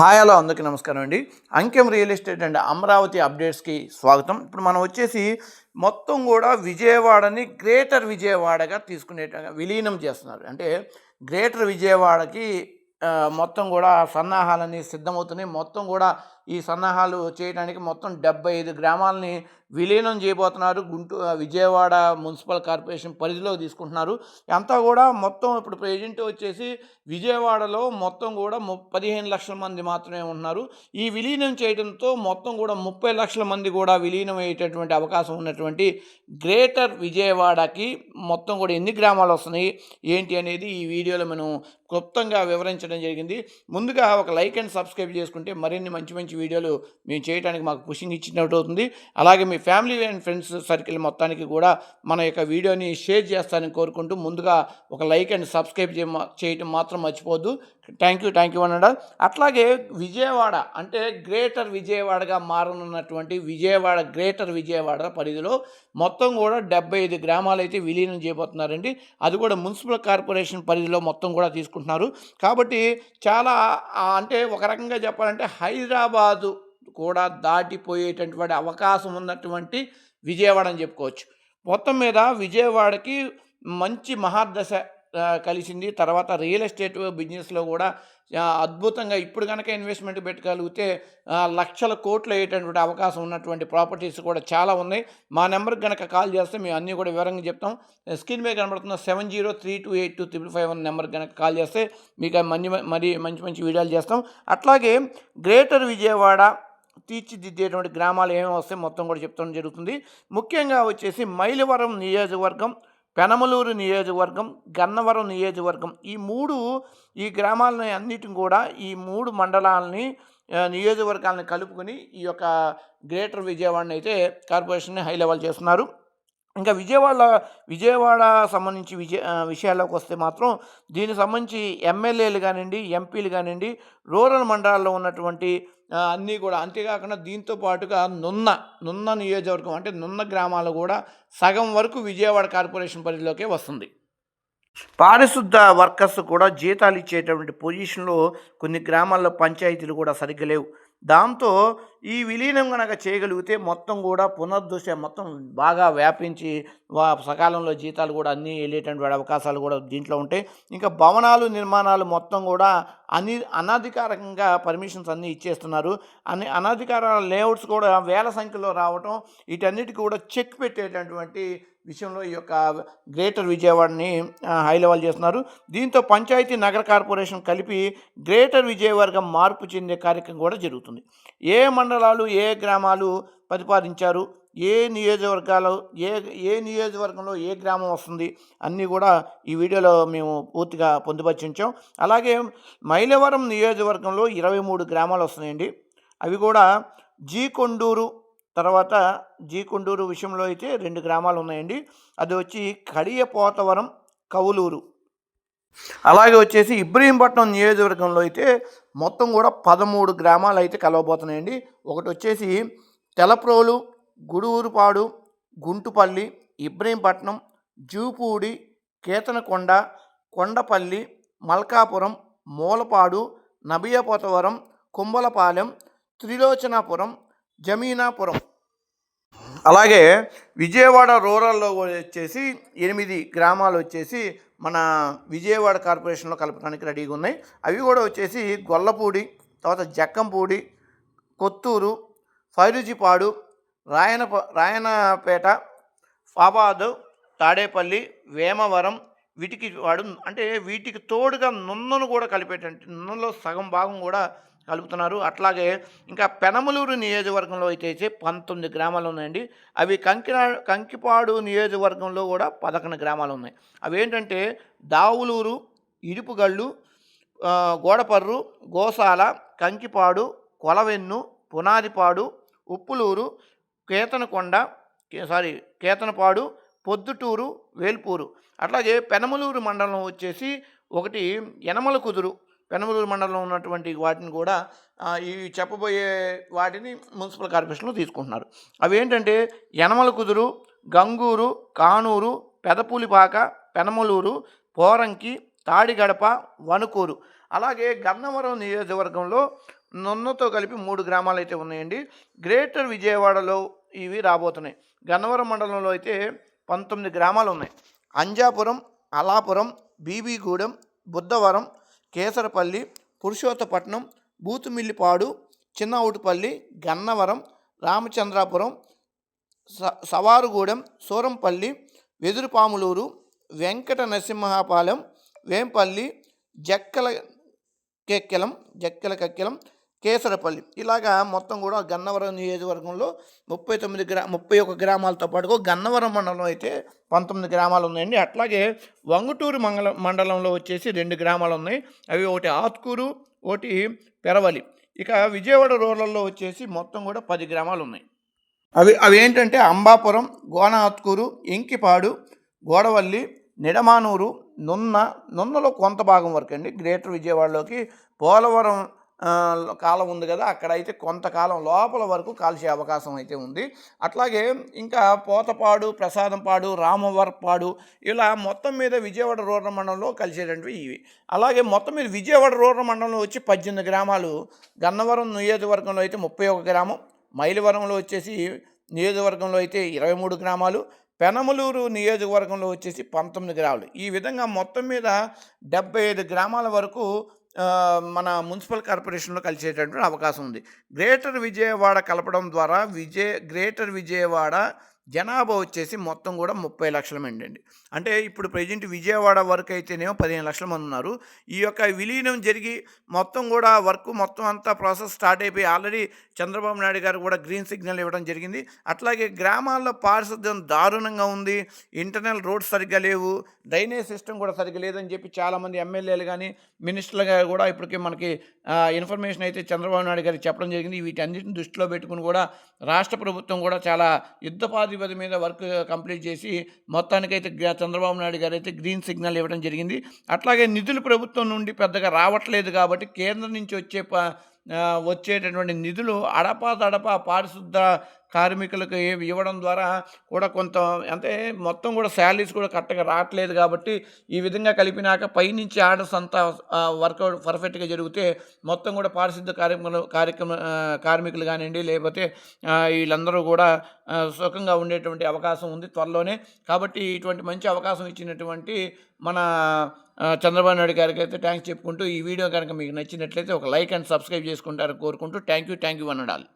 Hi hello అందరికీ నమస్కారం అండి. Ankem real estate and Amaravati అప్డేట్స్కి స్వాగతం. ఇప్పుడు మనం వచ్చేసి మొత్తం కూడా విజయవాడని గ్రేటర్ విజయవాడగా తీసుకునే విలీనం చేస్తున్నారు. అంటే గ్రేటర్ విజయవాడకి మొత్తం కూడా సన్నాహాలని సిద్ధమవుతున్నాయి. మొత్తం కూడా ఈ సన్నాహాలు చేయడానికి మొత్తం డెబ్బై ఐదు గ్రామాలని విలీనం చేయబోతున్నారు. గుంటూరు విజయవాడ మున్సిపల్ కార్పొరేషన్ పరిధిలో తీసుకుంటున్నారు. అంతా కూడా మొత్తం ఇప్పుడు ప్రజెంట్ వచ్చేసి విజయవాడలో మొత్తం కూడా ము పదిహేను లక్షల మంది మాత్రమే ఉన్నారు ఈ విలీనం చేయడంతో మొత్తం కూడా ముప్పై లక్షల మంది కూడా విలీనం అయ్యేటటువంటి అవకాశం ఉన్నటువంటి గ్రేటర్ విజయవాడకి మొత్తం కూడా ఎన్ని గ్రామాలు వస్తున్నాయి ఏంటి అనేది ఈ వీడియోలో మనం క్లుప్తంగా వివరించడం జరిగింది. ముందుగా ఒక లైక్ అండ్ సబ్స్క్రైబ్ చేసుకుంటే మరిన్ని మంచి మంచి వీడియోలు మేము చేయడానికి మాకు పుషింగ్ ఇచ్చినట్టు అవుతుంది. అలాగే మీ ఫ్యామిలీ అండ్ ఫ్రెండ్స్ సర్కిల్ మొత్తానికి కూడా మన యొక్క వీడియోని షేర్ చేస్తారని కోరుకుంటూ ముందుగా ఒక లైక్ అండ్ సబ్స్క్రైబ్ చే చేయటం మాత్రం మర్చిపోద్దు థ్యాంక్ యూ థ్యాంక్ యూ అన్నాడు అట్లాగే విజయవాడ అంటే గ్రేటర్ విజయవాడగా మారనున్నటువంటి విజయవాడ గ్రేటర్ విజయవాడ పరిధిలో మొత్తం కూడా డెబ్బై ఐదు గ్రామాలు అయితే విలీనం చేయబోతున్నారండి. అది కూడా మున్సిపల్ కార్పొరేషన్ పరిధిలో మొత్తం కూడా తీసుకుంటున్నారు. కాబట్టి చాలా అంటే ఒక రకంగా చెప్పాలంటే హైదరాబాదు కూడా దాటిపోయేటటువంటి అవకాశం ఉన్నటువంటి విజయవాడ అని చెప్పుకోవచ్చు. మొత్తం మీద విజయవాడకి మంచి మహాదశ కలిసింది. తర్వాత రియల్ ఎస్టేట్ బిజినెస్లో కూడా అద్భుతంగా ఇప్పుడు కనుక ఇన్వెస్ట్మెంట్ పెట్టగలిగితే లక్షల కోట్లు అయ్యేటటువంటి అవకాశం ఉన్నటువంటి ప్రాపర్టీస్ కూడా చాలా ఉన్నాయి. మా నెంబర్కి కనుక కాల్ చేస్తే మేము అన్నీ కూడా వివరంగా చెప్తాం. స్క్రీన్ మీద కనబడుతున్న seven zero three two eight two triple five one నెంబర్కి కనుక కాల్ చేస్తే మీకు మంచి మరి మంచి మంచి వీడియోలు చేస్తాం. అట్లాగే గ్రేటర్ విజయవాడ తీర్చిదిద్దేటువంటి గ్రామాలు ఏమేమి వస్తాయి మొత్తం కూడా చెప్తడం జరుగుతుంది. ముఖ్యంగా వచ్చేసి మైలవరం నియోజకవర్గం పెనమలూరు నియోజకవర్గం గన్నవరం నియోజకవర్గం ఈ మూడు ఈ గ్రామాలని అన్నిటిని కూడా ఈ మూడు మండలాలని నియోజకవర్గాలను కలుపుకొని ఈ యొక్క గ్రేటర్ విజయవాడని అయితే కార్పొరేషన్ని హై లెవెల్ చేస్తున్నారు. ఇంకా విజయవాడ విజయవాడ సంబంధించి విజయ విషయాల్లోకి వస్తే మాత్రం దీనికి సంబంధించి ఎమ్మెల్యేలు కానివ్వండి ఎంపీలు కానివ్వండి రూరల్ మండలాల్లో ఉన్నటువంటి అన్నీ కూడా. అంతేకాకుండా దీంతో పాటుగా నున్న నున్న నియోజకవర్గం అంటే నున్న గ్రామాలు కూడా సగం వరకు విజయవాడ కార్పొరేషన్ పరిధిలోకే వస్తుంది. పారిశుద్ధ వర్కర్స్ కూడా జీతాలు ఇచ్చేటటువంటి పొజిషన్లో కొన్ని గ్రామాల్లో పంచాయతీలు కూడా సరిగ్గా లేవు. దాంతో ఈ విలీనం కనుక చేయగలిగితే మొత్తం కూడా పునర్దృశ మొత్తం బాగా వ్యాపించి సకాలంలో జీతాలు కూడా అన్నీ వెళ్ళేటటువంటి అవకాశాలు కూడా దీంట్లో ఉంటాయి. ఇంకా భవనాలు నిర్మాణాలు మొత్తం కూడా అని అనధికారికంగా పర్మిషన్స్ అన్నీ ఇచ్చేస్తున్నారు. అన్ని అనధికార లేఅవుట్స్ కూడా వేల సంఖ్యలో రావటం వీటన్నిటికీ కూడా చెక్ పెట్టేటటువంటి విషయంలో ఈ యొక్క గ్రేటర్ విజయవాడని హై లెవెల్ చేస్తున్నారు. దీంతో పంచాయతీ నగర కార్పొరేషన్ కలిపి గ్రేటర్ విజయవాడగా మార్పు చెందే కార్యక్రమం కూడా జరుగుతుంది. ఏ మండలాలు ఏ గ్రామాలు ప్రతిపాదించారు ఏ నియోజకవర్గాలు ఏ ఏ నియోజకవర్గంలో ఏ గ్రామం వస్తుంది? అన్నీ కూడా ఈ వీడియోలో మేము పూర్తిగా పొందుపరిచించాం. అలాగే మైలవరం నియోజకవర్గంలో ఇరవై మూడు గ్రామాలు వస్తున్నాయండి. అవి కూడా జీ కొండూరు తర్వాత జీ కొండూరు విషయంలో అయితే రెండు గ్రామాలు ఉన్నాయండి. అది వచ్చి కడియపోతవరం కవులూరు అలాగే వచ్చేసి ఇబ్రహీంపట్నం నియోజకవర్గంలో అయితే మొత్తం కూడా పదమూడు గ్రామాలు అయితే కలవబోతున్నాయండి. ఒకటి వచ్చేసి తెలప్రోలు గుడూరుపాడు గుంటుపల్లి ఇబ్రహీంపట్నం జూపూడి కేతనకొండ కొండపల్లి మల్కాపురం మూలపాడు నబియపోతవరం కుంబలపాలెం త్రిలోచనాపురం జమీనాపురం. అలాగే విజయవాడ రూరల్లో వచ్చేసి ఎనిమిది గ్రామాలు వచ్చేసి మన విజయవాడ కార్పొరేషన్లో కలపడానికి రెడీగా ఉన్నాయి. అవి కూడా వచ్చేసి గొల్లపూడి తర్వాత జక్కంపూడి కొత్తూరు ఫైరుజిపాడు రాయన రాయనపేట ఫాబాదు తాడేపల్లి వేమవరం వీటికి వాడు అంటే వీటికి తోడుగా నున్నను కూడా కలిపేటంటే నున్నలో సగం భాగం కూడా కలుపుతున్నారు. అట్లాగే ఇంకా పెనమలూరు నియోజకవర్గంలో అయితే పంతొమ్మిది గ్రామాలు ఉన్నాయండి. అవి కంకినా కంకిపాడు నియోజకవర్గంలో కూడా పదకొండు గ్రామాలు ఉన్నాయి. అవి ఏంటంటే దావులూరు ఇరుపుగళ్ళు గోడపర్రు గోసాల కంకిపాడు కొలవెన్ను పునాదిపాడు ఉప్పులూరు కేతనకొండ సారీ కేతనపాడు పొద్దుటూరు వేల్పూరు. అట్లాగే పెనమలూరు మండలం వచ్చేసి ఒకటి యనమల కుదురు. పెనమలూరు మండలంలో ఉన్నటువంటి వాటిని కూడా ఈ చెప్పబోయే వాటిని మున్సిపల్ కార్పొరేషన్లో తీసుకుంటున్నారు. అవి ఏంటంటే యనమల కుదురు గంగూరు కానూరు పెదపూలిపాక పెనమలూరు పోరంకి తాడిగడప వణుకూరు. అలాగే గన్నవరం నియోజకవర్గంలో నున్నతో కలిపి మూడు గ్రామాలు అయితే ఉన్నాయండి. గ్రేటర్ విజయవాడలో ఇవి రాబోతున్నాయి. గన్నవరం మండలంలో అయితే పంతొమ్మిది గ్రామాలు ఉన్నాయి. అంజాపురం అలాపురం బీబీగూడెం బుద్ధవరం కేసరపల్లి పురుషోత్తపట్నం బూతుమిల్లిపాడు చిన్నవుటిపల్లి గన్నవరం రామచంద్రాపురం స సవారుగూడెం సూరంపల్లి వెదురుపాములూరు వెంకట నరసింహాపాలెం వేంపల్లి జక్కల కెక్కెలం జక్కల కక్కెలం కేసరపల్లి. ఇలాగా మొత్తం కూడా గన్నవరం నియోజకవర్గంలో ముప్పై తొమ్మిది గ్రా ముప్పై ఒక గ్రామాలతో పాటుగా గన్నవరం మండలం అయితే పంతొమ్మిది గ్రామాలు ఉన్నాయండి. అట్లాగే వంగుటూరు మంగళ మండలంలో వచ్చేసి రెండు గ్రామాలు ఉన్నాయి. అవి ఒకటి ఆత్కూరు ఒకటి పెరవలి. ఇక విజయవాడ రూరల్లో వచ్చేసి మొత్తం కూడా పది గ్రామాలు ఉన్నాయి. అవి అవి ఏంటంటే అంబాపురం గోన ఆత్కూరు ఇంకిపాడు గోడవల్లి నిడమానూరు నున్న నున్నలో కొంత భాగం వరకు అండి గ్రేటర్ విజయవాడలోకి పోలవరం కాలం ఉంది కదా అక్కడైతే కొంతకాలం లోపల వరకు కాల్చే అవకాశం అయితే ఉంది. అట్లాగే ఇంకా పోతపాడు ప్రసాదంపాడు రామవరపాడు ఇలా మొత్తం మీద విజయవాడ రూరల్ మండలంలో కలిసేటటువంటివి ఇవి. అలాగే మొత్తం మీద విజయవాడ రూరల్ మండలంలో వచ్చి పద్దెనిమిది గ్రామాలు గన్నవరం నియోజకవర్గంలో అయితే ముప్పై ఒక గ్రామం మైలవరంలో వచ్చేసి నియోజకవర్గంలో అయితే ఇరవై మూడు గ్రామాలు పెనమలూరు నియోజకవర్గంలో వచ్చేసి పంతొమ్మిది గ్రామాలు. ఈ విధంగా మొత్తం మీద డెబ్బై ఐదు గ్రామాల వరకు మన మున్సిపల్ కార్పొరేషన్లో కలిసేటటువంటి అవకాశం ఉంది. గ్రేటర్ విజయవాడ కలపడం ద్వారా విజయ గ్రేటర్ విజయవాడ జనాభా వచ్చేసి మొత్తం కూడా ముప్పై లక్షల మంది అండి. అంటే ఇప్పుడు ప్రజెంట్ విజయవాడ వరకు అయితేనేమో పదిహేను లక్షల మంది ఉన్నారు. ఈ యొక్క విలీనం జరిగి మొత్తం కూడా వర్క్ మొత్తం అంతా ప్రాసెస్ స్టార్ట్ అయిపోయి ఆల్రెడీ చంద్రబాబు నాయుడు గారు కూడా గ్రీన్ సిగ్నల్ ఇవ్వడం జరిగింది. అట్లాగే గ్రామాల్లో పారిశుద్ధ్యం దారుణంగా ఉంది. ఇంటర్నల్ రోడ్స్ సరిగ్గా లేవు. డ్రైనేజ్ సిస్టమ్ కూడా సరిగ్గా లేదని చెప్పి చాలామంది ఎమ్మెల్యేలు కానీ మినిస్టర్లు కూడా ఇప్పటికే మనకి ఇన్ఫర్మేషన్ అయితే చంద్రబాబు నాయుడు గారికి చెప్పడం జరిగింది. వీటన్నిటిని దృష్టిలో పెట్టుకుని కూడా రాష్ట్ర ప్రభుత్వం కూడా చాలా యుద్ధపాధిపతి మీద వర్క్ కంప్లీట్ చేసి మొత్తానికైతే చంద్రబాబు నాయుడు గారు అయితే గ్రీన్ సిగ్నల్ ఇవ్వడం జరిగింది. అట్లాగే నిధులు ప్రభుత్వం నుండి పెద్దగా రావట్లేదు కాబట్టి కేంద్రం నుంచి వచ్చే ప వచ్చేటటువంటి నిధులు అడపా తడపా పారిశుద్ధ కార్మికులకు ఏవి ఇవ్వడం ద్వారా కూడా కొంత అంటే మొత్తం కూడా శాలరీస్ కూడా కరెక్ట్గా రావట్లేదు కాబట్టి ఈ విధంగా కలిపినాక పైనుంచి ఆర్డర్స్ అంతా వర్కౌట్ పర్ఫెక్ట్గా జరిగితే మొత్తం కూడా పారిశుద్ధ కార్యక్రమాలు కార్యక్రమ కార్మికులు కానివ్వండి లేకపోతే వీళ్ళందరూ కూడా సుఖంగా ఉండేటువంటి అవకాశం ఉంది త్వరలోనే. కాబట్టి ఇటువంటి మంచి అవకాశం ఇచ్చినటువంటి మన చంద్రబాబు నాయుడు గారికి అయితే థ్యాంక్స్ చెప్పుకుంటూ ఈ వీడియో కనుక మీకు నచ్చినట్లయితే ఒక లైక్ అండ్ సబ్స్క్రైబ్ చేసుకుంటారని కోరుకుంటూ థ్యాంక్ యూ థ్యాంక్ యూ అనడాలి